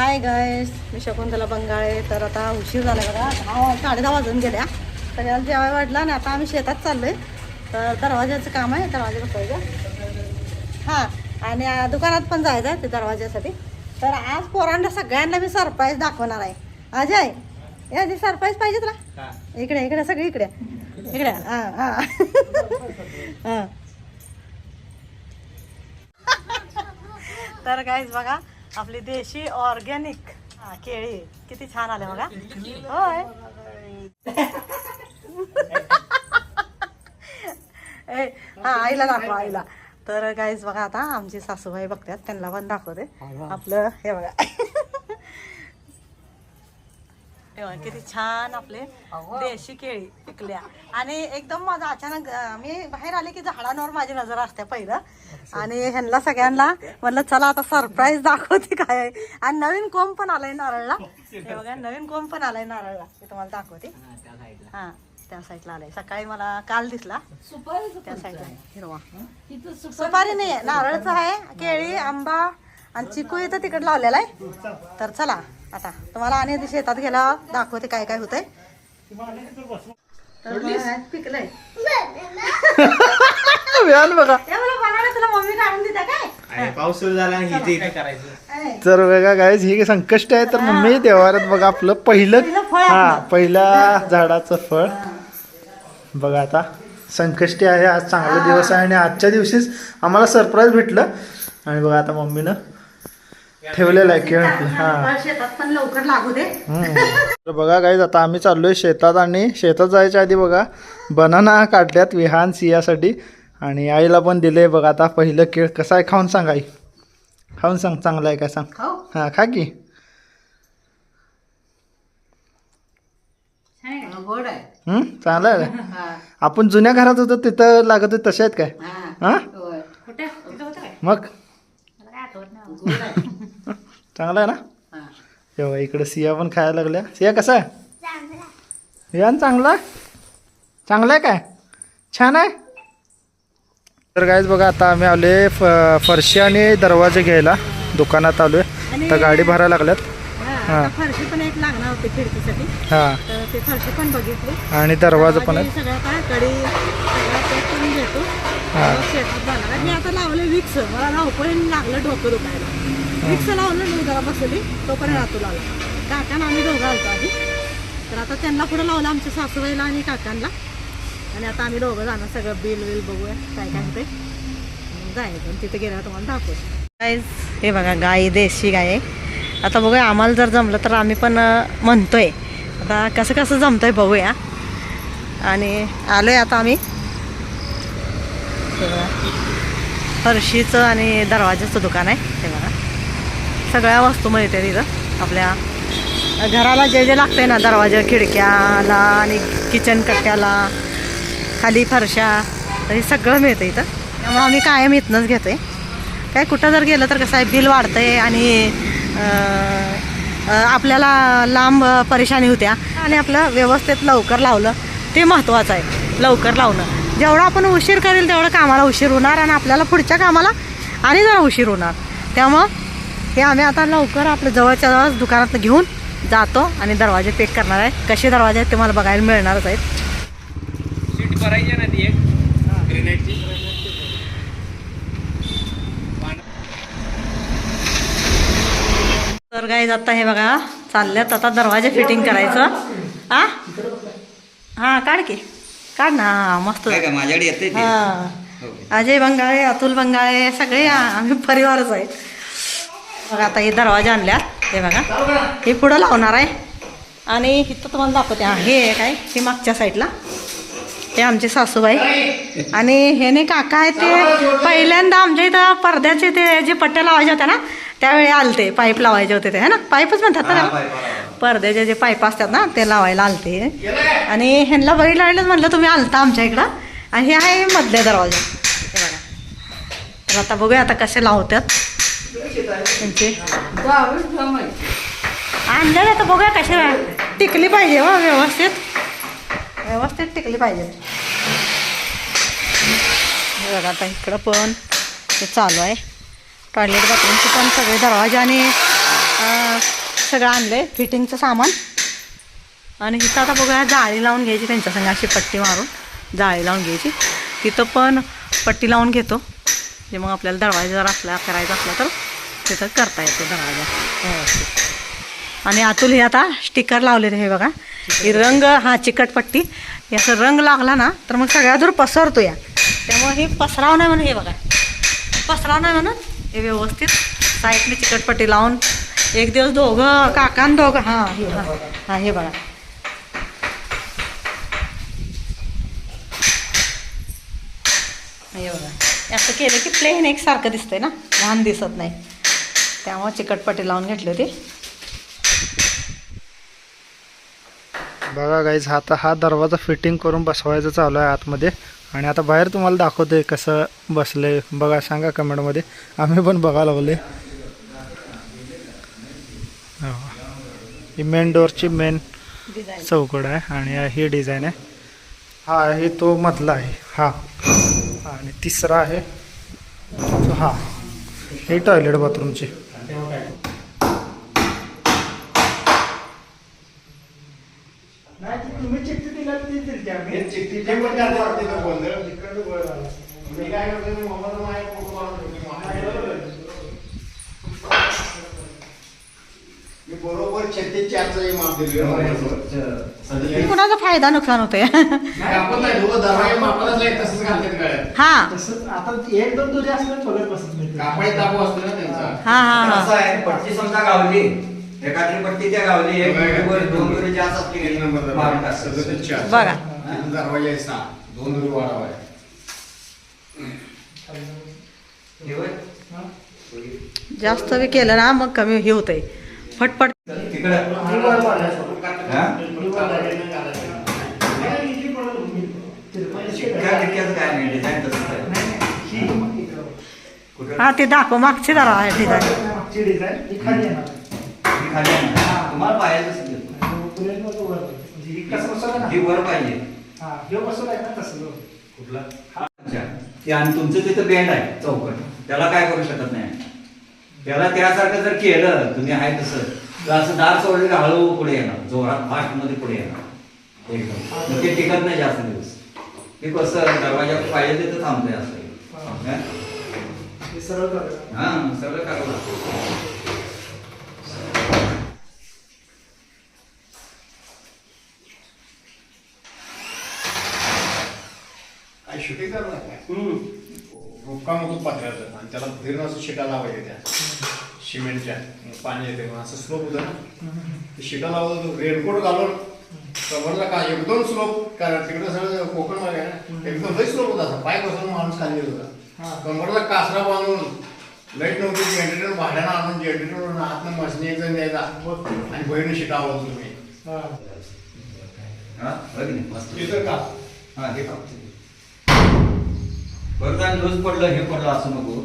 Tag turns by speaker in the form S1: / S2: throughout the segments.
S1: हाय guys मी शकुंतला बंगाळे तर आता उशीर झाला बघा. दहा साडे दहा वाजून गेल्या. सगळ्याला जेवाय वाढला आणि आता आम्ही शेतात चाललोय. तर दरवाजाचं काम आहे. दरवाजा बसवायचं हां. आणि दुकानात पण जायचं आहे ते दरवाजासाठी तर आज पोरांना सगळ्यांना मी सरप्राईज दाखवणार आहे. अजय या आधी सरप्राईज पाहिजे तुला इकडे इकडे सगळी इकडे. इकडे. हां हां. तर गाईज बघा. आपली देशी ऑर्गॅनिक केळी. किती छान आले बघा. होय. हा आईला दाखवा आईला. तर गाईज बघा आता आमची सासूबाई बघतात त्यांना पण दाखवते. आपलं हे बघा. हे बघा, किती छान आपले देशी केळी पिकल्या. आणि एकदम माझा अचानक मी बाहेर आले की झाडांवर माझी नजर असते पहिलं. आणि ह्यांना सगळ्यांना म्हणलं चला आता सरप्राईज दाखवते काय. आणि नवीन कोंब पण आलाय नारळला. हे बघा नवीन कोंब पण आलाय नारळला. ते तुम्हाला दाखवते. हा त्या साईडला आलाय. सकाळी मला काल दिसला. त्या साईडला हिरवा. सुपारी नाही. नारळचं आहे केळी आंबा आणि चिकू इथं तिकडे लावलेला आहे. तर चला आता तुम्हाला आणि आधी शेतात गेला दाखवते काय काय होतंय. तर बघा, पिकलंय.
S2: बघा.
S1: मला बनाडा तुला मम्मी काढून देते काय?
S3: आणि पाऊस सुरू झाला
S2: तर बघा गायज ही संकष्ट आहे. तर मम्मी देवारात बघा आपलं पहिलं हा. पहिल्या झाडाचं फळ. बघा आता संकष्टी आहे. आज चांगला दिवस आहे आणि आजच्या दिवशीच आम्हाला सरप्राईज भेटलं. आणि बघा आता मम्मीनं ठेवलेलं आहे हा.
S1: फळ शेतात पण लवकर लागू दे.
S2: तर बघा गाईज आता आम्ही चाललोय शेतात आणि शेतात जायच्या आधी बघा बनाना काढल्यात विहान सियासाठी आणि आईला पण दिले बघा आता पहिलं केळ कसं आहे खाऊन सांग आई. खाऊन सांग चांगलं आहे काय सांग.
S1: खाऊ.
S2: हा खा की.
S1: गोड आहे.
S2: हम्म चांगलं आहे का? आपण जुन्या घरात होतो तिथं लागत होते तसे आहेत काय? हा.
S1: कुठे? कुठे होतं काय?
S2: मग
S1: मला काय आठवत नाही
S2: चांगलं आहे. ना? तेव्हा इकडे सिया पण खायला लागल्या. सिया कसं आहे? विहान चांगलं? आहे चांगलं आहे काय? छान आहे? तर कायच बघा आता आम्ही आलोय फ फरशी आणि दरवाजे घ्यायला. दुकानात आलोय. तर गाडी भरायला लागल्यात.
S1: हा, आता फरशी पण एक लागणार होती खिडकीसाठी.
S2: हां.
S1: तर ते फरशी पण बघितली.
S2: आणि दरवाजा पण आहे
S1: काय कडी घेतो. शेतात जाणार मी आता लावले विक्स. मला धावपळीने लागलं डोकं दुखायला. विक्स लावलं मी जरा बसली तोपर्यंत रातू लावला. काकांना आम्ही दोघं आलतो आधी. तर आता त्यांना पुढे लावलं आमच्या सासूबाईला आणि काकांना. आणि आता आम्ही दोघं जाणार. सगळं बिल विल बघूया काय काय होते जायचं. तिथे गेल्यावर तुम्हाला दाखवतो. गाईज हे बघा गाय देशी गाय. आहे आता बघूया आम्हाला जर जमलं तर आम्ही पण म्हणतोय. आता कसं कसं जमतंय बघूया. आणि आलोय आता आम्ही. हे फरशीचं आणि दरवाजाचं दुकान आहे ते बघा. सगळ्या वस्तू मिळते तिथं. आपल्या घराला जे जे लागते ना दरवाजा खिडक्याला आणि किचन कट्ट्याला खाली फरशा तर हे सगळं मिळतं इथं. त्यामुळे आम्ही कायम इथनंच घेतोय. काय कुठं जर गेलं तर कसं आहे बिल वाढतंय आणि आपल्याला लांब परेशानी होत्या. आणि आपलं व्यवस्थित लवकर लावलं ते महत्त्वाचं आहे. लवकर लावणं. जेवढा आपण उशीर करेल तेवढं कामाला उशीर होणार आणि आपल्याला पुढच्या कामाला आणि जरा उशीर होणार. त्यामुळं हे आम्ही आता लवकर आपल्या जवळच्या जवळ दुकानात घेऊन जातो आणि दरवाजे पेक करणार आहे कसे दरवाजे आहेत ते मला बघायला मिळणारच आहेत.
S3: सीट भरायची ना ती एक? ग्रेनाईटची
S1: तर गाईज आता हे बघा चालल्यात. आता दरवाजे फिटिंग करायचं. हा हा काढ की. काढ ना? हा, मस्त.
S3: काय का माझ्याकडे येते ते.
S1: हा.
S3: ओके.
S1: अजय बंगाळे अतुल बंगाळे सगळे आ- आम्ही परिवारच आहे बघा आता हे दरवाजे आणल्यात हे बघा. हे पुढं लावणार आहे. आणि इथं तुम्हाला दाखवते. हा हे आहे काय? हे मागच्या साईडला हे आमचे सासूबाई. आणि हे नाही काका आहेत ते. पहिल्यांदा आमच्या इथं पडद्याचे ते जे पट्ट्या लावायच्या होत्या ना त्यावेळी आलते पाईप लावायचे होते ते है ना? पाईपच म्हणतात ना? पडद्याचे जे पाईप असतात ना ते लावायला आलते. आणि ह्यांना बघितलं वाटलं म्हणलं तुम्ही आलता आमच्या इकडं. आणि हे आहे मधल्या दरवाजा. हे बघा. तर आता बघूया आता कसे लावतात. त्यांचे. आणलेलं आता बघूया कसे टिकली पाहिजे हो व्यवस्थित. व्यवस्थित टिकली पाहिजे. बघा आता इकडं पण ते चालू आहे. टॉयलेट बाथरूमचे पण सगळे दरवाजे आणि सगळं आणलं आहे फिटिंगचं सामान. आणि इथं आता बघूया जाळी लावून घ्यायची त्यांच्या संग अशी पट्टी मारून जाळी लावून घ्यायची. तिथं पण पट्टी लावून घेतो. जे मग आपल्याला दरवाजा जर असला करायचा असला तर तिथं करता येतो दरवाजा. व्यवस्थित आणि आतून हे आता स्टिकर लावलेले हे बघा. ही रंग हा चिकट पट्टी हे असं रंग लागला ना तर मग सगळ्या दूर पसरतो या. त्यामुळे हे पसराव नाही म्हणून हे बघा. पसराव नाही म्हणून हे व्यवस्थित साईडने चिकटपट्टी लावून एक दिवस दोघं काकान दोघं हां हे हां हां हे बघा. हे बघा. असं केलं की प्लेन एकसारखं दिसतंय ना. लहान दिसत नाही. त्यामुळे चिकटपट्टी लावून घेतली होती.
S2: बघा गाईज आता हा दरवाजा फिटिंग करून बसवायचं चालू आहे आतमध्ये. आणि आता बाहेर तुम्हाला दाखवतोय कसं बसले बघा सांगा कमेंटमध्ये आम्ही पण बघा लागले ही. मेन डोअरची मेन चौकड आहे आणि ही डिझाईन आहे. हा आहे तो मधला आहे. हा. आणि तिसरा आहे. तो हा हे टॉयलेट बाथरूमचे तुम्ही चिठ्ठी दिला ती दिली आम्ही.
S4: बरोबर छत्तीस चारचा माप दिले
S1: कुणाचा फायदा नुकसान होतंय?
S4: आपण नाही. दोघं दरवाजे मापालाच आहे तसंच घालतात
S1: हा.
S2: तसंच आता एक दोन तुझे असले नाही
S4: कापडी ताबू असतो ना त्यांचा.
S1: हा हा
S5: असं आहे पट्टी समजा गावली एखादी पट्टी त्या गावली एक वर दोन वर जास्त असली
S4: तीन नंबर
S5: मारून
S4: दरवाजा
S5: टाकतात.
S4: सदतीस चार.
S1: बघा.
S4: तीन दरवाजा आहे सहा. दोन दुरी वाढावा आहे.
S5: हे होय?
S1: जास्त बी केलं ना मग कमी हे फटफट.
S5: हा? तसंच आहे कुठं
S1: हा ते दाखव मागचे जरा आहे डिझाईन
S2: ही
S5: ही आहे ना? तसं
S2: ही
S5: कुठला? अच्छा. ते आणि तुमचं तिथं बेंड आहे चौकट. त्याला काय करू शकत नाही? त्याला त्यासारखं जर केलं तुम्ही आहे तसं तर असं दार सोडले की हळू पुढे येणार. जोरात फास्टमध्ये पुढे येणार. एकदम. मग ते टिकत नाही जास्त दिवस. ते कसं दरवाजा पाहिजे तिथं थांबतंय असं? हे.
S2: सरळ.
S5: हा सगळं करावं लागतं
S4: काय शूटिंग करणार काय रुपकाम होतो पात्र्याचं आणि त्याला फिरणं असं शिटा लावायच्या त्या. सिमेंटच्या. मग पाणी येते. मग असं स्लोप होतं ना. ते शिटा लावत होतो. रेनकोट घालून. कमरला का एकदम स्लोप कारण तिकडे सगळं कोकण ना. एकदम लई स्लोप होता. असा पाय बसून माणूस खाली होता. कमरला कासरा बांधून. लाइट नव्हती. जनरेटर भाड्यानं आणून जनरेटर आतनं मशनी एक जण द्यायचा आणि बहिणी शिटा आवडतो तुम्ही
S2: हा.
S5: हा? बघ ना, मस्त.
S4: का?
S5: हा हे परत आणि लूज पडलं हे पडलं असं नको.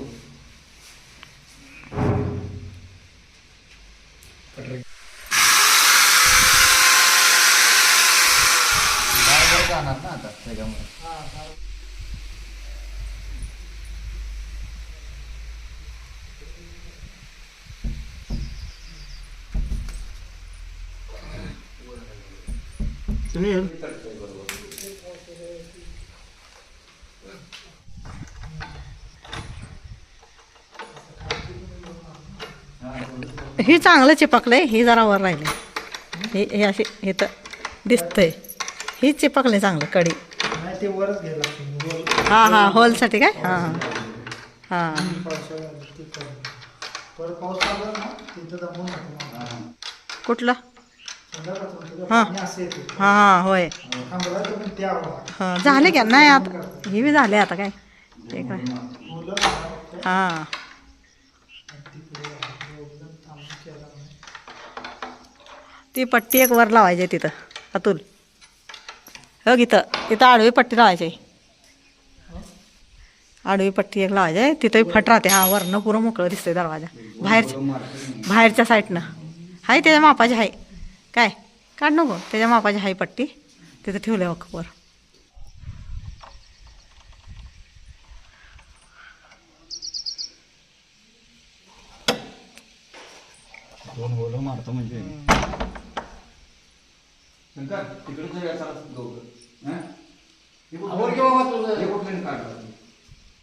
S5: जाणार ना आता त्याच्यामुळे
S2: तुम्ही हे-
S1: चांगलं चिपकलंय ही जरा वर राहिले हे हे असे हे तर दिसतंय. ही चिपकले चांगलं कडी
S2: ते वरच
S1: हा हा होलसाठी काय? हां हां. हां. कुठलं? हा. हां होय. हां झाले का? नाही आता ही बी झाले आता काय? ते काय? हां
S2: तिकडे एकदम थांबून केला नाही.
S1: ती पट्टी एक वर लावायची आहे तिथं अतुल हो इथं. तिथं आडवी पट्टी लावायची. आहे. आडवी पट्टी एक लावायची. आहे तिथं फट राहते. हा वरनं पुरं मोकळं दिसतंय दरवाजा. बाहेरच्या बाहेरच्या साईडनं. आहे त्याच्या मापाची आहे काय? काढ नको. त्याच्या मापाची आहे पट्टी. तिथं ठेवले वर.
S4: दोन
S5: मारतो म्हणजे. शंकर तिकडचं या चला दोघं. हं?
S4: आवर घेऊ